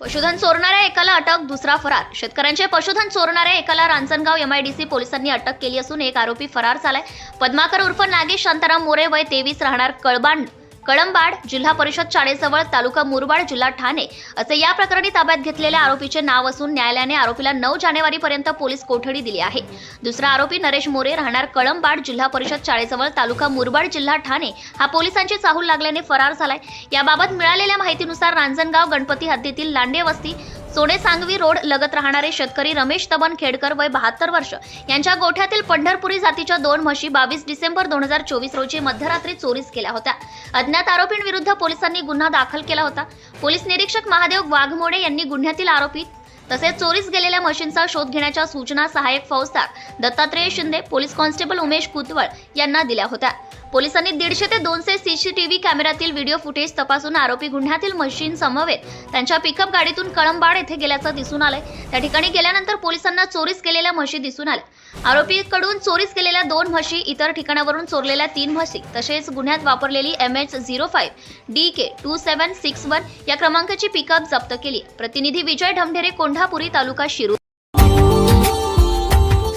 पशुधन चोरणाऱ्या एकाला अटक दुसरा फरार. शेतकऱ्यांचे पशुधन चोरणाऱ्या एकाला रांजणगाव एमआयडीसी पोलिसांनी अटक केली असून एक आरोपी फरार झालाय. पद्माकर उर्फ नागेश शांताराम मोरे वय तेवीस राहणार कळबांड कळंबाड जिल्हा परिषद शाळेजवळ तालुका मुरबाड जिल्हा ठाणे असे या प्रकरणी ताब्यात घेतलेल्या आरोपीचे नाव असून न्यायालयाने आरोपीला नऊ जानेवारीपर्यंत पोलीस कोठडी दिली आहे. दुसरा आरोपी नरेश मोरे राहणार कळंबाड जिल्हा परिषद शाळेजवळ तालुका मुरबाड जिल्हा ठाणे हा पोलिसांची चाहूल लागल्याने फरार झालाय. याबाबत मिळालेल्या माहितीनुसार रांजणगाव गणपती हद्दीतील लांडे वस्ती सोने सांगवी रोड लगत राहणारे शेतकरी रमेश तबन खेडकर वय बहात्तर वर्ष यांच्या गोठ्यातील पंढरपुरी जातीच्या दोन म्हशी बावीस डिसेंबर दोन हजार चोवीस रोजी मध्यरात्री चोरीस केल्या होत्या. अज्ञात आरोपींविरुद्ध पोलिसांनी गुन्हा दाखल केला होता. पोलीस निरीक्षक महादेव वाघमोडे यांनी गुन्ह्यातील आरोपी तसेच चोरीस गेलेल्या मशीनचा शोध घेण्याच्या सूचना सहाय्यक फौजदार दत्तात्रेय शिंदे पोलीस कॉन्स्टेबल उमेश कुतवळ यांना दिल्या होत्या. पोलिसांनी दीडशे ते दोनशे सीसीटीव्ही कॅमेऱ्यातील व्हिडिओ फुटेज तपासून आरोपी गुन्ह्यातील मशीन समवेत त्यांच्या पिकअप गाडीतून कळंबाड येथे गेल्याचं दिसून आलंय. त्या ठिकाणी गेल्यानंतर पोलिसांना चोरीस केलेल्या म्हशी दिसून आल्या. आरोपीकडून चोरीस केलेल्या दोन म्हशी इतर ठिकाणावरून चोरलेल्या तीन म्हशी तसेच गुन्ह्यात वापरलेली M H zero five D K two seven six one या क्रमांकाची पिकअप जप्त केली. प्रतिनिधी Vijay Dhamdhere Kondhapuri taluka Shirur.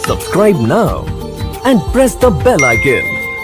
Subscribe now and press the bell icon